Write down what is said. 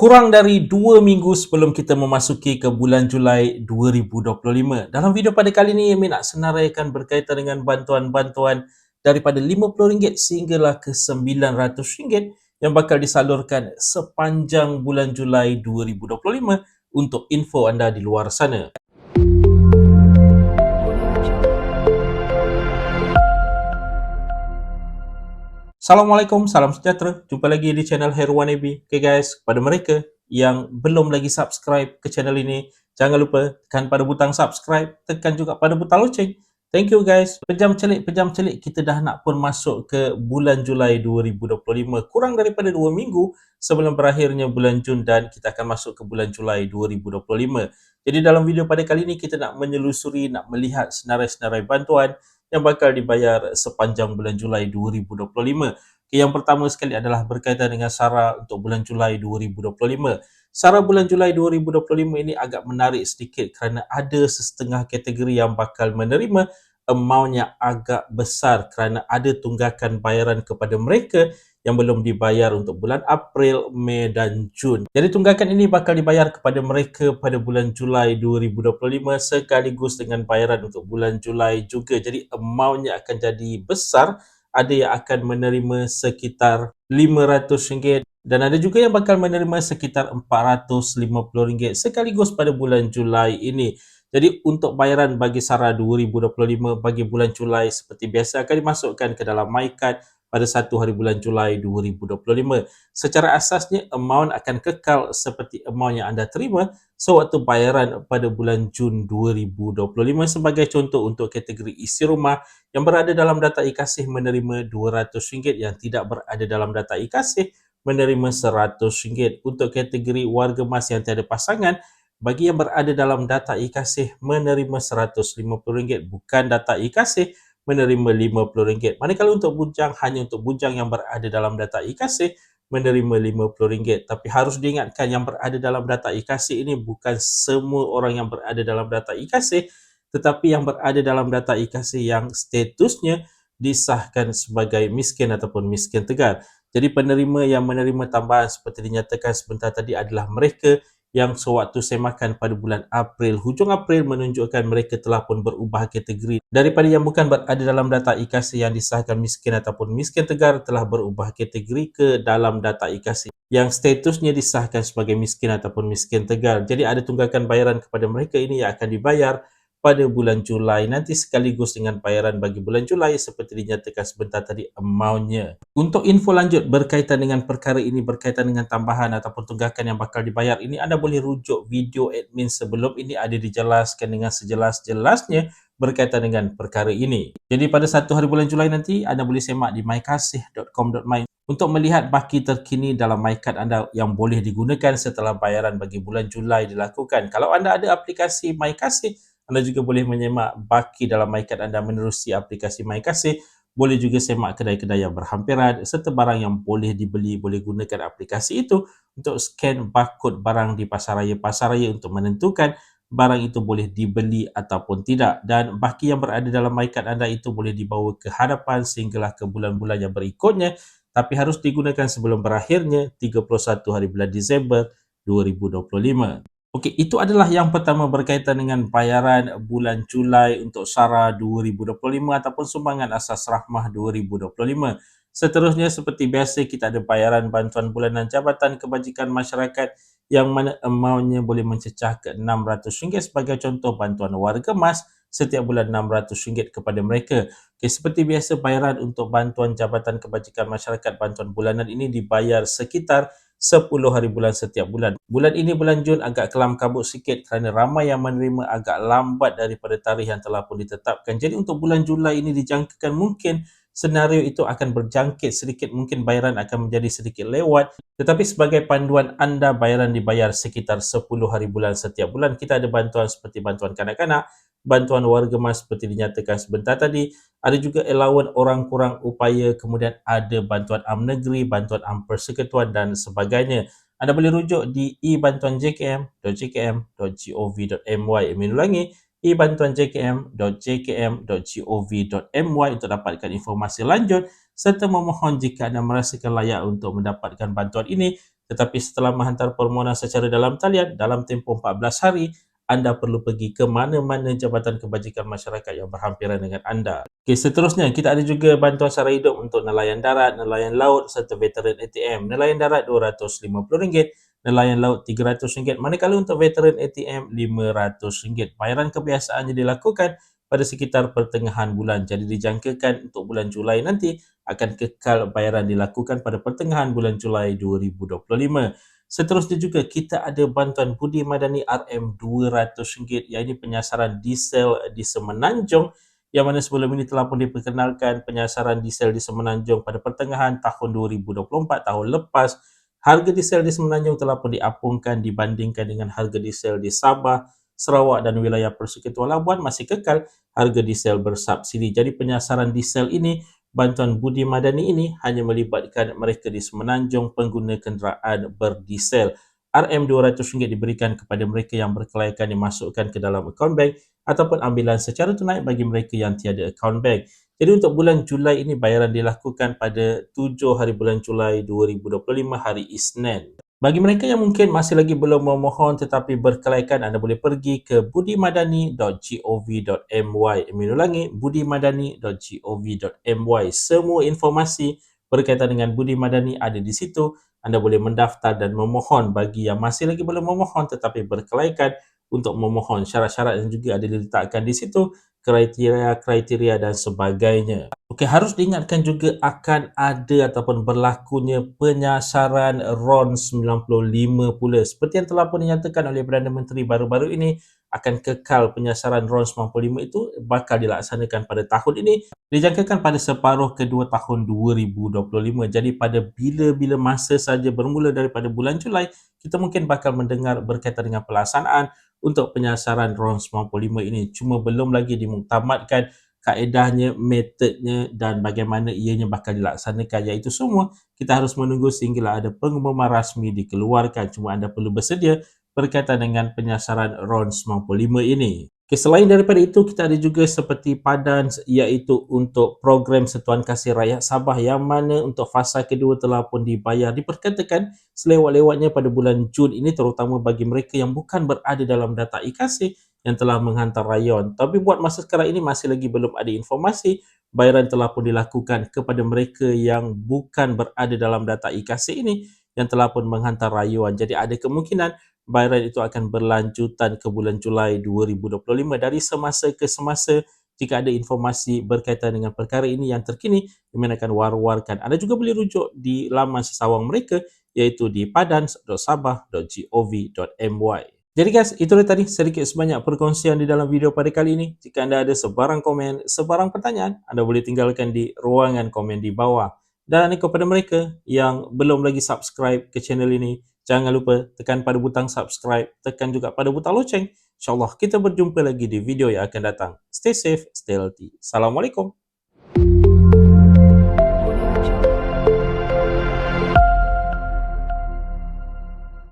Kurang dari dua minggu sebelum kita memasuki ke bulan Julai 2025. Dalam video pada kali ini, Amy nak senaraikan berkaitan dengan bantuan-bantuan daripada RM50 sehinggalah ke RM900 yang bakal disalurkan sepanjang bulan Julai 2025 untuk info anda di luar sana. Assalamualaikum, salam sejahtera. Jumpa lagi di channel Heruan AB. Okay guys, kepada mereka yang belum lagi subscribe ke channel ini, jangan lupa tekan pada butang subscribe, tekan juga pada butang loceng. Thank you guys. Pejam celik, pejam celik, kita dah nak pun masuk ke bulan Julai 2025. Kurang daripada dua minggu sebelum berakhirnya bulan Jun dan kita akan masuk ke bulan Julai 2025. Jadi dalam video pada kali ini kita nak menyelusuri, nak melihat senarai-senarai bantuan yang bakal dibayar sepanjang bulan Julai 2025. Okay, yang pertama sekali adalah berkaitan dengan SARA untuk bulan Julai 2025. SARA bulan Julai 2025 ini agak menarik sedikit kerana ada setengah kategori yang bakal menerima amount yang agak besar kerana ada tunggakan bayaran kepada mereka yang belum dibayar untuk bulan April, Mei dan Jun. Jadi tunggakan ini bakal dibayar kepada mereka pada bulan Julai 2025 sekaligus dengan bayaran untuk bulan Julai juga. Jadi amountnya akan jadi besar. Ada yang akan menerima sekitar RM500 dan ada juga yang bakal menerima sekitar RM450 sekaligus pada bulan Julai ini. Jadi untuk bayaran bagi SARA 2025 bagi bulan Julai seperti biasa akan dimasukkan ke dalam MyCard pada 1 hari bulan Julai 2025. Secara asasnya, amount akan kekal seperti amount yang anda terima sewaktu bayaran pada bulan Jun 2025 sebagai contoh untuk kategori isi rumah yang berada dalam data ikasih menerima RM200 yang tidak berada dalam data ikasih menerima RM100 untuk kategori warga mas yang tiada pasangan bagi yang berada dalam data ikasih menerima RM150 bukan data ikasih menerima RM50. Manakala untuk bujang hanya untuk bujang yang berada dalam data IKC menerima RM50. Tapi harus diingatkan yang berada dalam data IKC ini bukan semua orang yang berada dalam data IKC tetapi yang berada dalam data IKC yang statusnya disahkan sebagai miskin ataupun miskin tegar. Jadi penerima yang menerima tambahan seperti dinyatakan sebentar tadi adalah mereka yang sewaktu semakan pada bulan April, hujung April menunjukkan mereka telah pun berubah kategori daripada yang bukan berada dalam data IKASI yang disahkan miskin ataupun miskin tegar telah berubah kategori ke dalam data IKASI yang statusnya disahkan sebagai miskin ataupun miskin tegar. Jadi ada tunggakan bayaran kepada mereka ini yang akan dibayar pada bulan Julai nanti sekaligus dengan bayaran bagi bulan Julai seperti dinyatakan sebentar tadi amountnya. Untuk info lanjut berkaitan dengan perkara ini berkaitan dengan tambahan ataupun tunggakan yang bakal dibayar ini anda boleh rujuk video admin sebelum ini ada dijelaskan dengan sejelas-jelasnya berkaitan dengan perkara ini. Jadi pada satu hari bulan Julai nanti anda boleh semak di mykasih.com.my untuk melihat baki terkini dalam MyCard anda yang boleh digunakan setelah bayaran bagi bulan Julai dilakukan. Kalau anda ada aplikasi MyKasih, anda juga boleh menyemak baki dalam MyCard anda menerusi aplikasi MyKasih. Boleh juga semak kedai-kedai yang berhampiran serta barang yang boleh dibeli boleh gunakan aplikasi itu untuk scan barcode barang di pasaraya-pasaraya untuk menentukan barang itu boleh dibeli ataupun tidak dan baki yang berada dalam MyCard anda itu boleh dibawa ke hadapan sehinggalah ke bulan-bulan yang berikutnya tapi harus digunakan sebelum berakhirnya 31 hari bulan Disember 2025. Okey, itu adalah yang pertama berkaitan dengan bayaran bulan Julai untuk SARA 2025 ataupun sumbangan asas rahmah 2025. Seterusnya seperti biasa kita ada bayaran bantuan bulanan Jabatan Kebajikan Masyarakat yang mana amountnya boleh mencecah ke RM600 sebagai contoh bantuan warga mas setiap bulan RM600 kepada mereka. Okay, seperti biasa bayaran untuk bantuan Jabatan Kebajikan Masyarakat bantuan bulanan ini dibayar sekitar 10 hari bulan setiap bulan. Bulan ini bulan Jun agak kelam kabut sikit kerana ramai yang menerima agak lambat daripada tarikh yang telah pun ditetapkan. Jadi untuk bulan Julai ini dijangkakan mungkin senario itu akan berjangkit sedikit mungkin bayaran akan menjadi sedikit lewat tetapi sebagai panduan anda bayaran dibayar sekitar 10 hari bulan setiap bulan kita ada bantuan seperti bantuan kanak-kanak bantuan warga mas seperti dinyatakan sebentar tadi. Ada juga allowance orang kurang upaya, kemudian ada bantuan am negeri, bantuan am persekutuan dan sebagainya. Anda boleh rujuk di ebantuanjkm.jkm.gov.my. Amin ulangi, ebantuanjkm.jkm.gov.my untuk dapatkan informasi lanjut serta memohon jika anda merasakan layak untuk mendapatkan bantuan ini tetapi setelah menghantar permohonan secara dalam talian dalam tempoh 14 hari, anda perlu pergi ke mana-mana Jabatan Kebajikan Masyarakat yang berhampiran dengan anda. Okey, seterusnya kita ada juga bantuan sara hidup untuk nelayan darat, nelayan laut serta veteran ATM. Nelayan darat RM250, nelayan laut RM300, manakala untuk veteran ATM RM500. Bayaran kebiasaannya dilakukan pada sekitar pertengahan bulan. Jadi dijangkakan untuk bulan Julai nanti akan kekal bayaran dilakukan pada pertengahan bulan Julai 2025. Seterusnya juga kita ada bantuan budi madani RM200 yang ini penyasaran diesel di Semenanjung yang mana sebelum ini telah pun diperkenalkan penyasaran diesel di Semenanjung pada pertengahan tahun 2024 tahun lepas harga diesel di Semenanjung telah pun diapungkan dibandingkan dengan harga diesel di Sabah, Sarawak dan wilayah Persekutuan Labuan masih kekal harga diesel bersubsidi. Jadi penyasaran diesel ini bantuan budi madani ini hanya melibatkan mereka di Semenanjung pengguna kenderaan berdiesel. RM200 diberikan kepada mereka yang berkelaikan dimasukkan ke dalam akaun bank ataupun ambilan secara tunai bagi mereka yang tiada akaun bank. Jadi untuk bulan Julai ini bayaran dilakukan pada 7 hari bulan Julai 2025 hari Isnin. Bagi mereka yang mungkin masih lagi belum memohon tetapi berkelaikan, anda boleh pergi ke budimadani.gov.my. Amin ulangi, budimadani.gov.my. Semua informasi berkaitan dengan Budi Madani ada di situ. Anda boleh mendaftar dan memohon bagi yang masih lagi belum memohon tetapi berkelaikan untuk memohon. Syarat-syarat yang juga ada diletakkan di situ kriteria-kriteria dan sebagainya. Okey, harus diingatkan juga akan ada ataupun berlakunya penyasaran RON 95 pula. Seperti yang telah pun dinyatakan oleh Perdana Menteri baru-baru ini, akan kekal penyasaran RON 95 itu bakal dilaksanakan pada tahun ini. Dijangkakan pada separuh kedua tahun 2025. Jadi pada bila-bila masa saja bermula daripada bulan Julai, kita mungkin bakal mendengar berkaitan dengan pelaksanaan untuk penyasaran RON 95 ini. Cuma belum lagi dimuktamadkan kaedahnya, metodnya dan bagaimana ianya bakal dilaksanakan. Iaitu semua kita harus menunggu sehinggalah ada pengumuman rasmi dikeluarkan. Cuma anda perlu bersedia berkaitan dengan penyasaran RON 95 ini. Okay, selain daripada itu, kita ada juga seperti padan iaitu untuk program Setuan Kasih Rakyat Sabah yang mana untuk fasa kedua telah pun dibayar. Diperkatakan selewat-lewatnya pada bulan Jun ini terutama bagi mereka yang bukan berada dalam data IKC yang telah menghantar rayon. Tapi buat masa sekarang ini masih lagi belum ada informasi bayaran telah pun dilakukan kepada mereka yang bukan berada dalam data IKC ini yang telah pun menghantar rayuan. Jadi ada kemungkinan bayaran itu akan berlanjutan ke bulan Julai 2025 dari semasa ke semasa jika ada informasi berkaitan dengan perkara ini yang terkini kami akan war-warkan. Anda juga boleh rujuk di laman sesawang mereka iaitu di padan.sabah.gov.my. Jadi guys, itu tadi sedikit sebanyak perkongsian di dalam video pada kali ini. Jika anda ada sebarang komen, sebarang pertanyaan, anda boleh tinggalkan di ruangan komen di bawah. Dan kepada mereka yang belum lagi subscribe ke channel ini, Jangan lupa tekan pada butang subscribe, tekan juga pada butang loceng. InsyaAllah kita berjumpa lagi di video yang akan datang. Stay safe, stay healthy. Assalamualaikum.